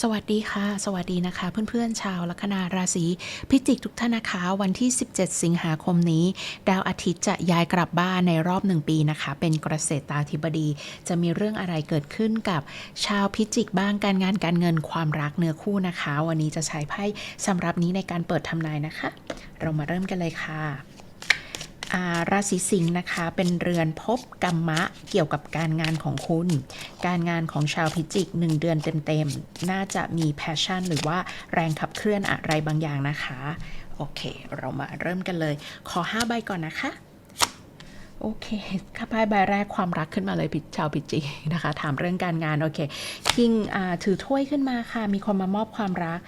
สวัสดีค่ะ สวัสดีนะคะ เพื่อนๆ ชาวลัคนาราศีพิจิกทุกท่านนะคะ วันที่ 17 สิงหาคมนี้ ดาวอาทิตย์จะย้ายกลับบ้านในรอบหนึ่งปีนะคะ เป็นเกษตราธิบดี จะมีเรื่องอะไรเกิดขึ้นกับชาวพิจิกบ้างการงานการเงินความรักเนื้อคู่นะคะ วันนี้จะใช้ไพ่สำหรับนี้ในการเปิดทำนายนะคะ เรามาเริ่มกันเลยค่ะ ราศีสิงห์นะคะ เป็นเรือนภพกรรมะเกี่ยวกับการงานของคุณ การงานของชาวพิจิกหนึ่งเดือนเต็มๆ น่าจะมีแพชชั่น หรือว่าแรงขับเคลื่อนอะไรบางอย่างนะคะ โอเค เรามาเริ่มกันเลย ขอ 5 ใบก่อนนะคะ โอเคข้าพายใบแรกความรักขึ้นมาเลยพิชาวพิจินะคะ ถามเรื่องการงานโอเคคิงถือถ้วยขึ้นมาค่ะ มีคนมามอบความรัก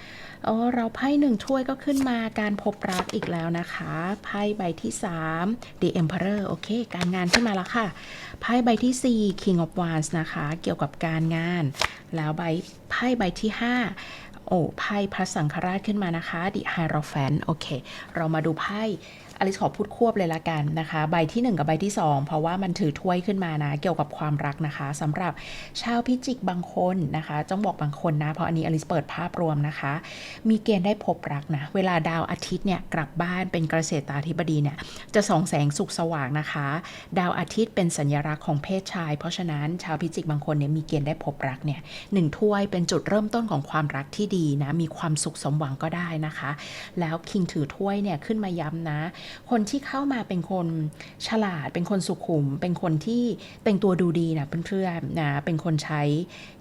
เออเราไพ่หนึ่งถ้วยก็ขึ้นมาการพบรักอีกแล้วนะคะไพ่ใบที่3 The Emperor โอเคการงานขึ้นมาแล้วค่ะไพ่ใบที่ 4 King of Wands นะคะ เกี่ยวกับการงาน แล้วใบไพ่ใบที่ 5 โอ้ไพ่พระสังฆราชขึ้นมานะคะ The Hierophant โอเค เรามาดูไพ่ อลิสขอพูดควบเลยละกันนะคะ ใบที่ 1 กับใบที่ 2 เพราะว่ามันถือถ้วยขึ้นมานะ เกี่ยวกับความรักนะคะสำหรับชาวพิจิกบางคนนะคะต้องบอกบางคนนะ เพราะอันนี้อลิสเปิดภาพรวมนะคะ มีเกณฑ์ได้พบรักนะ เวลาดาวอาทิตย์เนี่ยกลับบ้านเป็นเกษตราธิบดีเนี่ยจะส่องแสงสุขสว่างนะคะ ดาวอาทิตย์เป็นสัญลักษณ์ของเพศชาย เพราะฉะนั้นชาวพิจิกบางคนเนี่ยมีเกณฑ์ได้พบรักเนี่ยหนึ่งถ้วยเป็นจุดเริ่มต้นของความรักที่ดีนะมีความสุขสมหวังก็ได้นะคะ แล้วคิงถือถ้วยเนี่ยขึ้นมาย้ำนะคนที่เข้ามาเป็นคนฉลาด เป็นคนสุขุม เป็นคนที่แต่งตัวดูดีนะเพื่อนๆนะเป็นคนใช้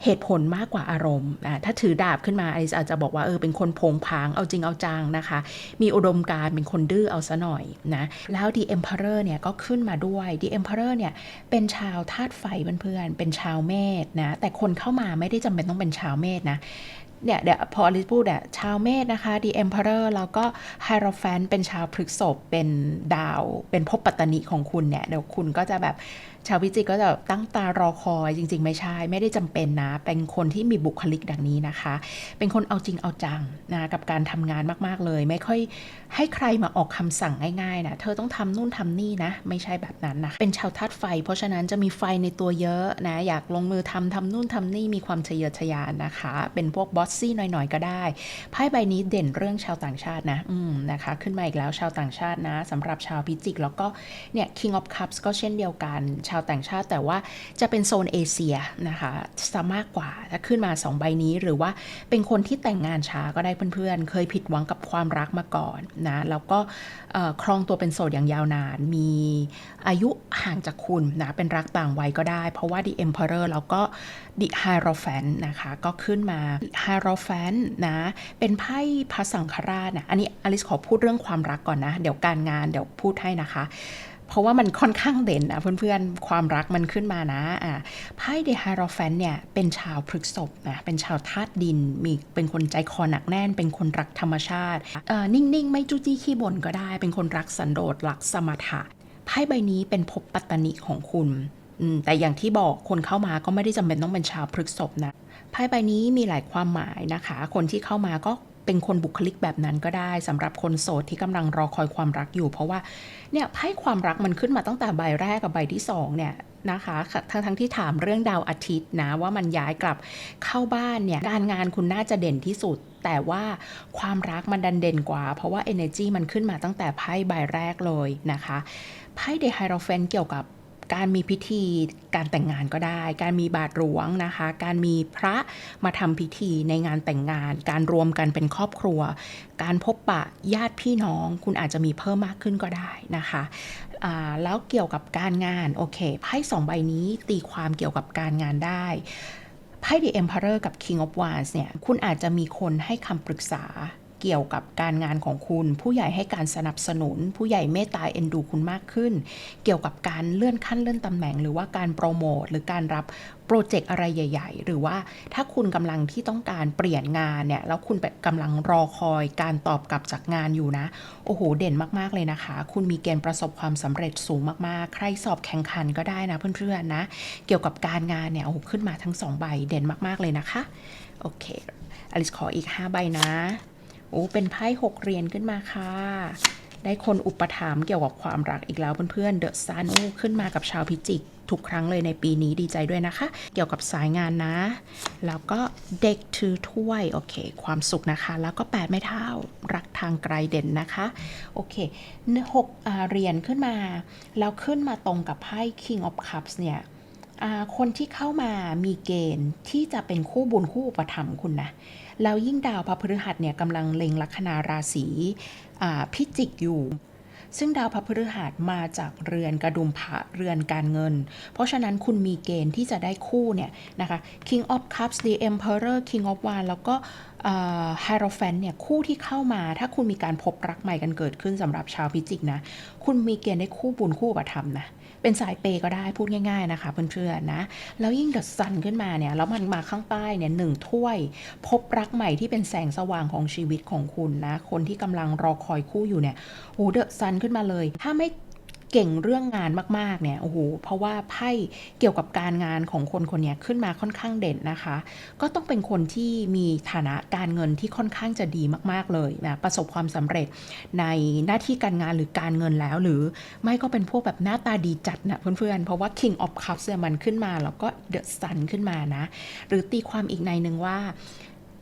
เหตุผลมากกว่าอารมณ์นะถ้าถือดาบขึ้นมาไอซ์อาจจะบอกว่าเออเป็นคนผงผางเอาจริงเอาจังนะคะ มีอุดมการเป็นคนดื้อเอาซะหน่อยนะแล้ว The Emperor เนี่ยก็ขึ้นมาด้วย The Emperor เนี่ยเป็นชาวธาตุไฟเพื่อนๆเป็นชาวเมษนะแต่คนเข้ามาไม่ได้จำเป็นต้องเป็นชาวเมษนะ เนี่ยเดี๋ยวพออลิสพูดอะชาวเมษนะคะ The Emperor แล้วก็ Hierophant เป็นชาวพฤกษภเป็นดาว เป็นภพปัตตนิของคุณเนี่ย เดี๋ยวคุณก็จะแบบชาวพิจิกก็จะตั้งตารอคอยจริง ๆ ไม่ใช่ ไม่ได้จำเป็นนะ เป็นคนที่มีบุคลิกดังนี้นะคะ เป็นคนเอาจริงเอาจังนะกับการทำงานมากๆเลย ไม่ค่อยให้ใครมาออกคำสั่งง่ายๆนะเธอต้องทำนู่นทำนี่นะ ไม่ใช่แบบนั้นนะเป็นชาวธาตุไฟ เพราะฉะนั้นจะมีไฟในตัวเยอะนะอยากลงมือทำทำนู่นทำนี่มีความทะเยอทะยานนะคะ เป็นพวกบอสซี่หน่อยๆ ก็ได้ไพ่ใบนี้เด่นเรื่องชาวต่างชาตินะอืมนะคะขึ้นมาอีกแล้วชาวต่างชาตินะสำหรับชาวพิจิก แล้วก็เนี่ย King of Cups ก็เช่นเดียวกัน ชาวต่างชาติแต่ว่าจะเป็นโซนเอเชียนะคะซะมากกว่าถ้าขึ้นมา 2 ใบนี้หรือว่าเป็นคนที่แต่งงานช้าก็ได้เพื่อนๆ เคยผิดหวังกับความรักมาก่อนนะแล้วก็ครองตัวเป็นโสดอย่างยาวนานมีอายุห่างจากคุณนะเป็นรักต่างวัยก็ได้ เพราะว่า The Emperor แล้วก็ The Hierophant นะคะ ก็ขึ้นมา Hierophant นะ เป็นไพ่พระสังฆราชนะ อันนี้อลิสขอพูดเรื่องความรักก่อนนะ เดี๋ยวการงานเดี๋ยวพูดให้นะคะเพราะว่ามันค่อนข้างเด่นนะเพื่อนๆ ความรักมันขึ้นมานะอ่าไพ่เดฮารอแฟนเนี่ยเป็นชาวพฤกษภนะเป็นชาวธาตุดินมีเป็นคนใจคอหนักแน่น เป็นคนรักธรรมชาติเอ่อนิ่งๆ ไม่จู้จี้ขี้บ่นก็ได้ เป็นคนรักสันโดษรักสมถะไพ่ใบนี้เป็นภพปัตตนิของคุณ แต่อย่างที่บอกคนเข้ามาก็ไม่ได้จำเป็นต้องเป็นชาวพฤกษภนะไพ่ใบนี้มีหลายความหมายนะคะ คนที่เข้ามาก็เป็นคนบุคลิกแบบนั้นก็ได้สำหรับคนโสดที่กำลังรอคอยความรักอยู่ เพราะว่าเนี่ยไพ่ความรักมันขึ้นมาตั้งแต่ใบแรกกับใบที่สองเนี่ยนะคะทั้งทั้งที่ถามเรื่องดาวอาทิตย์นะว่ามันย้ายกลับเข้าบ้านเนี่ยการงานคุณน่าจะเด่นที่สุด แต่ว่าความรักมันดันเด่นกว่า เพราะว่า energy มันขึ้นมาตั้งแต่ไพ่ใบแรกเลยนะคะไพ่เดฮารเฟนเกี่ยวกับ การมีพิธีการแต่งงานก็ได้ การมีบาทหลวงนะคะ การมีพระมาทำพิธีในงานแต่งงาน การรวมกันเป็นครอบครัว การพบปะญาติพี่น้อง คุณอาจจะมีเพิ่มมากขึ้นก็ได้นะคะแล้วเกี่ยวกับการงานโอเคไพ่สองใบนี้ตีความเกี่ยวกับการงานได้ไพ่ The Emperor กับ King of Wands เนี่ย คุณอาจจะมีคนให้คำปรึกษา เกี่ยวกับการงานของคุณ ผู้ใหญ่ให้การสนับสนุน ผู้ใหญ่เมตตาเอ็นดูคุณมากขึ้น เกี่ยวกับการเลื่อนขั้นเลื่อนตำแหน่ง หรือว่าการโปรโมทหรือการรับโปรเจกต์อะไรใหญ่ ๆ หรือว่าถ้าคุณกำลังที่ต้องการเปลี่ยนงานเนี่ยแล้วคุณกำลังรอคอยการตอบกลับจากงานอยู่นะ โอ้โห เด่นมากๆเลยนะคะ คุณมีเกณฑ์ประสบความสำเร็จสูงมากๆ ใครสอบแข่งขันก็ได้นะเพื่อนๆนะ เกี่ยวกับการงานเนี่ยโอ้โหขึ้นมาทั้งสองใบเด่นมากๆเลยนะคะ โอเคอลิสขออีก 5 ใบนะ โอ้เป็นไพ่หกเหรียญขึ้นมาค่ะ ได้คนอุปถัมภ์เกี่ยวกับความรักอีกแล้วเพื่อนๆเดอะซันโอ้ขึ้นมากับชาวพิจิกทุกครั้งเลยในปีนี้ดีใจด้วยนะคะ เกี่ยวกับสายงานนะ แล้วก็เด็กถือถ้วย โอเค ความสุขนะคะ แล้วก็แปดไม้เท้ารักทางไกลเด่นนะคะ โอเคหกเหรียญขึ้นมา แล้วขึ้นมาตรงกับไพ่ King of Cups เนี่ย คนที่เข้ามามีเกณฑ์ที่จะเป็นคู่บุญคู่อุปถัมภ์คุณนะแล้วยิ่งดาวพระพฤหัสเนี่ยกำลังเล็งลัคนาราศีพิจิกอยู่ ซึ่งดาวพระพฤหัสมาจากเรือนกระดุมพระเรือนการเงิน เพราะฉะนั้นคุณมีเกณฑ์ที่จะได้คู่เนี่ยนะคะ King of Cups The Emperor King of Wands แล้วก็ไฮโรแฟนเนี่ยคู่ที่เข้ามาถ้าคุณมีการพบรักใหม่กันเกิดขึ้นสำหรับชาวพิจิกนะ คุณมีเกณฑ์ได้คู่บุญคู่อุปถัมภ์นะ เป็นสายเปย์ก็ได้พูดง่าย ๆนะคะเพื่อนๆนะ แล้วยิ่งเดอะซันขึ้นมาเนี่ย แล้วมันมาข้างใต้เนี่ยหนึ่งถ้วย พบรักใหม่ที่เป็นแสงสว่างของชีวิตของคุณนะ คนที่กำลังรอคอยคู่อยู่เนี่ยโอ้เดอะซันขึ้นมาเลย ถ้าไม่ เก่งเรื่องงานมากๆเนี่ยโอ้โหเพราะว่าไพ่เกี่ยวกับการงานของคนคนนี้ขึ้นมาค่อนข้างเด่นนะคะ ก็ต้องเป็นคนที่มีฐานะการเงินที่ค่อนข้างจะดีมากๆเลยนะประสบความสำเร็จในหน้าที่การงานหรือการเงินแล้วหรือไม่ก็เป็นพวกแบบหน้าตาดีจัดนะเพื่อนๆ เพราะว่า King of Cups เนี่ยมันขึ้นมา แล้วก็ The Sun ขึ้นมานะ หรือตีความอีกในหนึ่งว่า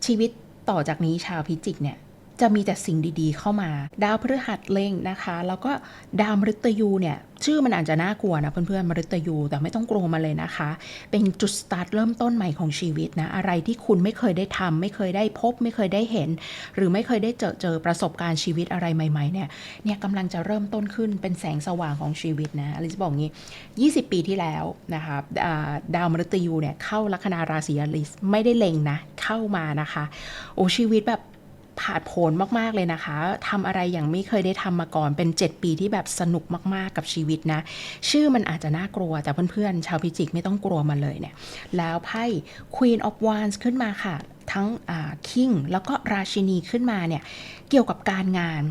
ชีวิตต่อจากนี้ชาวพิจิกเนี่ย จะมีแต่สิ่งดีๆ เข้ามา ดาวพฤหัสเล็งนะคะ แล้วก็ดาวมฤตยูเนี่ยชื่อมันอาจจะน่ากลัวนะเพื่อนๆมฤตยูแต่ไม่ต้องกลัวมาเลยนะคะ เป็นจุดสตาร์ทเริ่มต้นใหม่ของชีวิตนะ อะไรที่คุณไม่เคยได้ทำไม่เคยได้พบ ไม่เคยได้เห็น หรือไม่เคยได้เจอเจอประสบการณ์ชีวิตอะไรใหม่ๆเนี่ยเนี่ยกำลังจะเริ่มต้นขึ้นเป็นแสงสว่างของชีวิตนะอลิซบอกงี้ 20 ปีที่แล้วนะคะดาวมฤตยูเนี่ยเข้าลัคนาราศีอลิสไม่ได้เล็งนะเข้ามานะคะโอ้ชีวิตแบบ ผาดโผนมาก ๆ เลยนะคะทำอะไรอย่างไม่เคยได้ทำมาก่อน เป็น 7 ปีที่แบบสนุกมาก ๆ กับชีวิตนะ ชื่อมันอาจจะน่ากลัว แต่เพื่อน ๆ ชาวพิจิกไม่ต้องกลัวมันเลยเนี่ย แล้วไพ่ Queen of Wands ขึ้นมาค่ะ ทั้งอ่า King แล้วก็ราชินีขึ้นมาเนี่ย เกี่ยวกับการงาน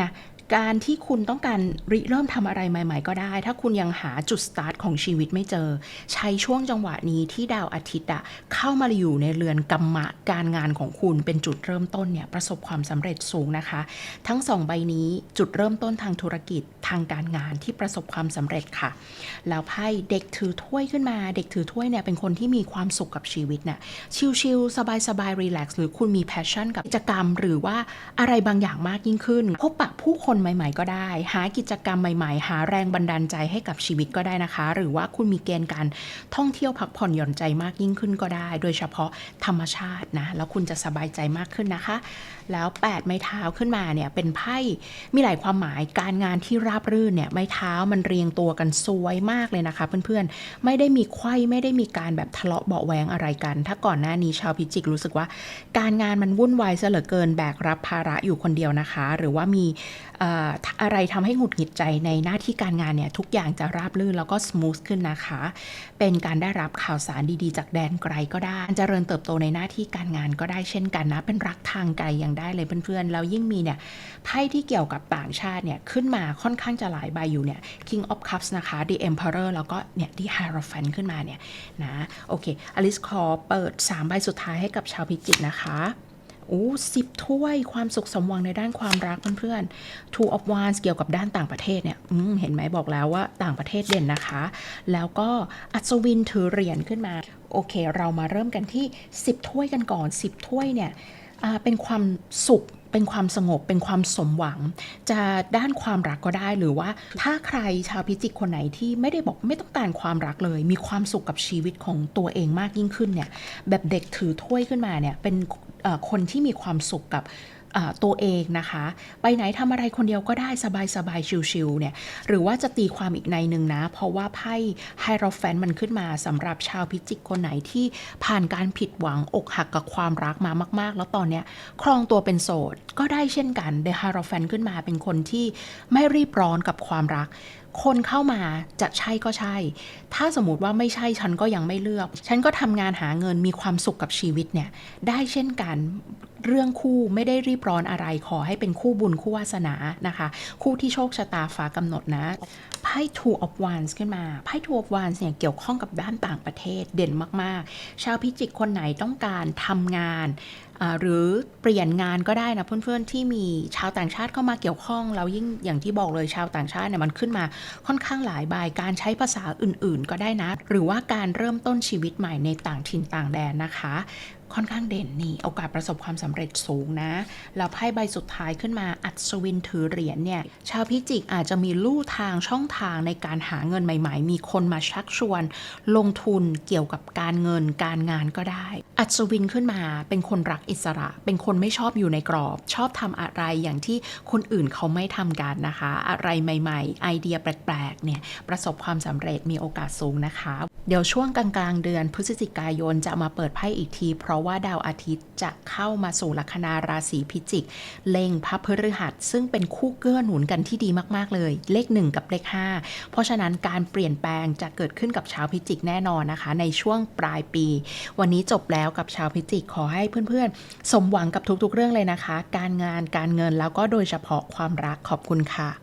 นะ การที่คุณต้องการริเริ่มทำอะไรใหม่ ๆ ก็ได้ ถ้าคุณยังหาจุดสตาร์ทของชีวิตไม่เจอ ใช้ช่วงจังหวะนี้ที่ดาวอาทิตย์อะเข้ามาอยู่ในเรือนกรรมะการงานของคุณเป็นจุดเริ่มต้นเนี่ยประสบความสำเร็จสูงนะคะ ทั้งสองใบนี้จุดเริ่มต้นทางธุรกิจทางการงานที่ประสบความสำเร็จค่ะ แล้วไพ่เด็กถือถ้วยขึ้นมา เด็กถือถ้วยเนี่ยเป็นคนที่มีความสุขกับชีวิตน่ะชิลๆสบายๆรีแลกซ์หรือคุณมีแพชชั่นกับกิจกรรม หรือว่าอะไรบางอย่างมากยิ่งขึ้นพบปะผู้คนใหม่ ๆ ก็ได้ หากิจกรรมใหม่ ๆ หาแรงบันดาลใจให้กับชีวิตก็ได้นะคะ หรือว่าคุณมีเกณฑ์การท่องเที่ยวพักผ่อนหย่อนใจมากยิ่งขึ้นก็ได้ โดยเฉพาะธรรมชาตินะแล้วคุณจะสบายใจมากขึ้นนะคะ แล้ว 8 ไม้เท้าขึ้นมาเนี่ยเป็นไพ่มีหลายความหมายการงานที่ราบรื่นเนี่ยไม้เท้ามันเรียงตัวกันสวยมากเลยนะคะเพื่อนๆ ไม่ได้มีไข้ไม่ได้มีการแบบทะเลาะเบาแวงอะไรกัน ถ้าก่อนหน้านี้ชาวพิจิกรู้สึกว่า การงานมันวุ่นวายเหลือเกินแบกรับภาระอยู่คนเดียวนะคะ หรือว่ามีอะไรทำให้หงุดหงิดใจในหน้าที่การงานเนี่ยทุกอย่างจะราบรื่นแล้วก็ส o t h ขึ้นนะคะ เป็นการได้รับข่าวสารดีๆ จากแดนไกลก็ได้เจริญเติบโตในหน้าที่การงานก็ได้เช่นกันนะ เป็นรักทางไกลอยังได้เลยเพื่อนๆ แล้วยิ่งมีเนี่ยไพ่ที่เกี่ยวกับต่างชาติเนี่ยขึ้นมาค่อนข้างจะหลายใบอยู่เนี่ย King of Cups นะคะ The Emperor แล้วก็เนี่ยที่ Hierophant ขึ้นมาเนี่ยนะโอเคอลิสขอเปิด 3 ใบสุดท้ายให้กับชาวพิจิกนะคะโอ้สิบถ้วยความสุขสมหวังในด้านความรักเพื่อนๆ Two of Wands เกี่ยวกับด้านต่างประเทศเนี่ยเห็นไหมบอกแล้วว่าต่างประเทศเด่นนะคะ แล้วก็อัศวินถือเหรียญขึ้นมา โอเค เรามาเริ่มกันที่ 10 ถ้วยกันก่อน 10 ถ้วยเนี่ย เป็นความสุขเป็นความสงบเป็นความสมหวัง จะด้านความรักก็ได้หรือว่า ถ้าใครชาวพิจิกคนไหนที่ไม่ได้บอกไม่ต้องการความรักเลย มีความสุขกับชีวิตของตัวเองมากยิ่งขึ้นเนี่ยแบบเด็กถือถ้วยขึ้นมาเนี่ยเป็นคนที่มีความสุขกับ ตัวเองนะคะ ไปไหนทำอะไรคนเดียวก็ได้สบายสบายๆชิลๆเนี่ยหรือว่าจะตีความอีกในหนึ่งนะ เพราะว่าไพ่ไฮโรแฟนมันขึ้นมาสำหรับชาวพิจิกคนไหนที่ผ่านการผิดหวังอกหักกับความรักมามาก ๆ แล้วตอนเนี้ยครองตัวเป็นโสดก็ได้เช่นกันเดอะไฮโรแฟนขึ้นมาเป็นคนที่ไม่รีบร้อนกับความรัก คนเข้ามาจะใช่ก็ใช่ ถ้าสมมติว่าไม่ใช่ฉันก็ยังไม่เลือก ฉันก็ทำงานหาเงินมีความสุขกับชีวิตเนี่ย ได้เช่นกันเรื่องคู่ไม่ได้รีบร้อนอะไรขอให้เป็นคู่บุญคู่วาสนานะคะ คู่ที่โชคชะตาฟ้ากำหนดนะไพ่ Two of Wands ขึ้นมาไพ่ Two of Wands เนี่ยเกี่ยวข้องกับด้านต่างประเทศเด่นมากๆ ชาวพิจิกคนไหนต้องการทำงาน หรือเปลี่ยนงานก็ได้นะเพื่อนๆที่มีชาวต่างชาติเข้ามาเกี่ยวข้องแล้วยิ่งอย่างที่บอกเลยชาวต่างชาติเนี่ยมันขึ้นมาค่อนข้างหลายใบการใช้ภาษาอื่นๆ ก็ได้นะ หรือว่าการเริ่มต้นชีวิตใหม่ในต่างถิ่นต่างแดนนะคะ ค่อนข้างเด่นนี่โอกาสประสบความสำเร็จสูงนะ แล้วไพ่ใบสุดท้ายขึ้นมาอัศวินถือเหรียญเนี่ย ชาวพิจิกอาจจะมีลู่ทางช่องทางในการหาเงินใหม่ ๆ มีคนมาชักชวน ลงทุนเกี่ยวกับการเงินการงานก็ได้ อัศวินขึ้นมาเป็นคนรักอิสระ เป็นคนไม่ชอบอยู่ในกรอบ ชอบทำอะไรอย่างที่คนอื่นเขาไม่ทำกันนะคะ อะไรใหม่ ๆ ไอเดียแปลกๆเนี่ยประสบความสำเร็จมีโอกาสสูงนะคะ เดี๋ยวช่วงกลางๆเดือนพฤศจิกายนจะมาเปิดไพ่อีกทีเพราะว่าดาวอาทิตย์จะเข้ามาสู่ลัคนาราศีพิจิก เล็งพระพฤหัส ซึ่งเป็นคู่เกื้อหนุนกันที่ดีมาก ๆ เลย เลข 1 กับเลข 5 เพราะฉะนั้นการเปลี่ยนแปลงจะเกิดขึ้นกับชาวพิจิกแน่นอนนะคะ ในช่วงปลายปี วันนี้จบแล้วกับชาวพิจิกขอให้เพื่อนๆ สมหวังกับทุกๆ เรื่องเลยนะคะ การงานการเงินแล้วก็โดยเฉพาะความรักขอบคุณค่ะ